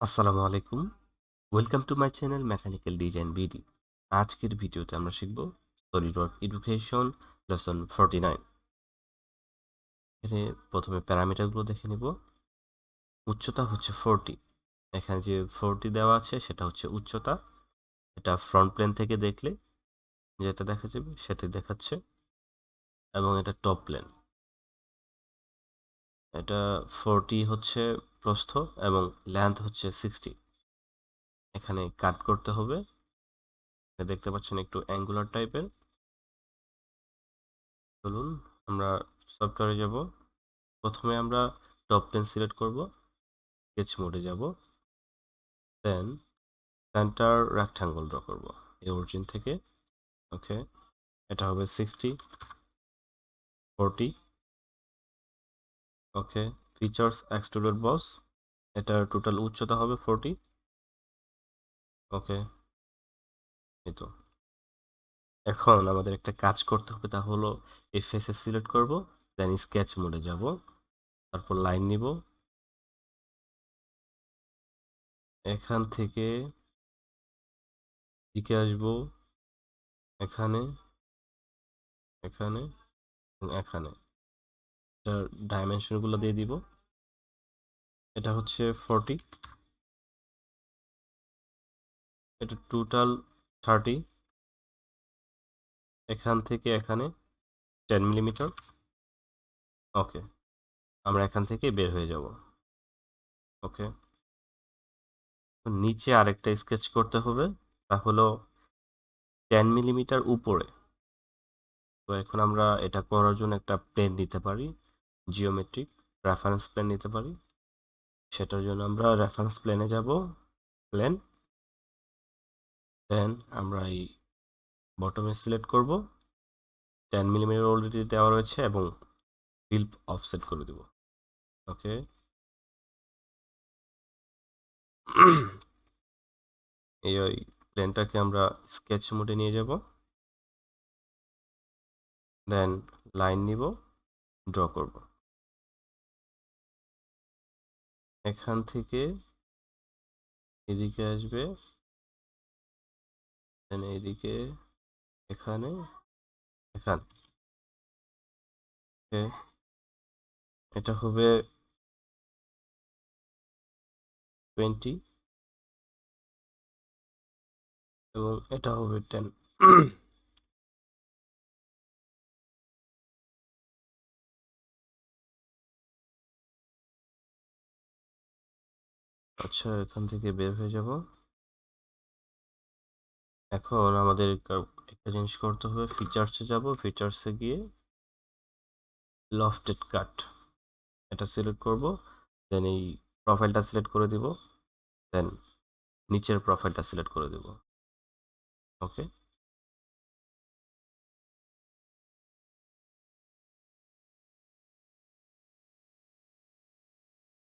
আসসালামু আলাইকুম। Welcome to my channel mechanical design BD আজকের ভিডিওতে আমরা শিখব SolidWork education lesson forty nine এখানে প্রথমে প্যারামিটারগুলো দেখে নিব। উচ্চতা হচ্ছে ফোরটি এখানে যে ফোরটি দেওয়া আছে, সেটা হচ্ছে উচ্চতা। এটা ফ্রন্ট প্লেন থেকে দেখলে যেটা দেখা যাবে সেটি দেখাচ্ছে। এবং এটা টপ প্লেন এটা ফোরটি হচ্ছে প্রস্থ এবং লেন্থ হচ্ছে সিক্সটি এখানে কাট করতে হবে। দেখতে পাচ্ছেন একটু অ্যাঙ্গুলার টাইপের চলুন, আমরা সফটওয়্যারে যাব। প্রথমে আমরা টপ প্লেন সিলেক্ট করব। স্কেচ মোডে যাব। দেন সেন্টার রেক্ট্যাঙ্গল ড্র করব। এই অরিজিন থেকে। ওকে এটা হবে sixty forty okay features extruded boss এটার টোটাল উচ্চতা হবে ফোরটি ওকে এই তো এখন আমাদের একটা কাজ করতে হবে, তা হলো ফেসে সিলেক্ট করব দেন স্কেচ মোডে যাব, তারপর লাইন নিব। এখান থেকে দিকে আসব, এখানে এখানে এখানে। ডাইমেনশনগুলো দিয়ে দিব। এটা হচ্ছে ফোরটি এটা টোটাল থার্টি এখান থেকে এখানে টেন মিলিমিটার ওকে আমরা এখান থেকে বের হয়ে যাব। ওকে নিচে আরেকটা স্কেচ করতে হবে। তা হলো টেন মিলিমিটার উপরে। তো এখন আমরা এটা করার জন্য একটা প্লেন নিতে পারি। জিওমেট্রিক রেফারেন্স প্লেন নিতে পারি। সেটার জন্য আমরা রেফারেন্স প্লেনে যাব। প্লেন দেন আমরা এই বটমে সিলেক্ট করব। টেন মিলিমিটার অলরেডি দেওয়া রয়েছে এবং ফিল্প অফসেট করে দেব। ওকে? এই ওই প্লেনটাকে আমরা স্কেচ মোডে নিয়ে যাব। দেন লাইন নিব ড্র করব। এখান থেকে এদিকে আসবে। এদিকে এখানে এখানে। এটা হবে টোয়েন্টি এবং এটা হবে টেন আচ্ছা এখান থেকে বের হয়ে যাব। এখন আমাদের একটা জিনিস করতে হবে। ফিচার্সে যাব। ফিচার্সে গিয়ে লফটেড কাট এটা সিলেক্ট করব। দেন এই প্রোফাইলটা সিলেক্ট করে দিব। দেন নিচের প্রোফাইলটা সিলেক্ট করে দেব। ওকে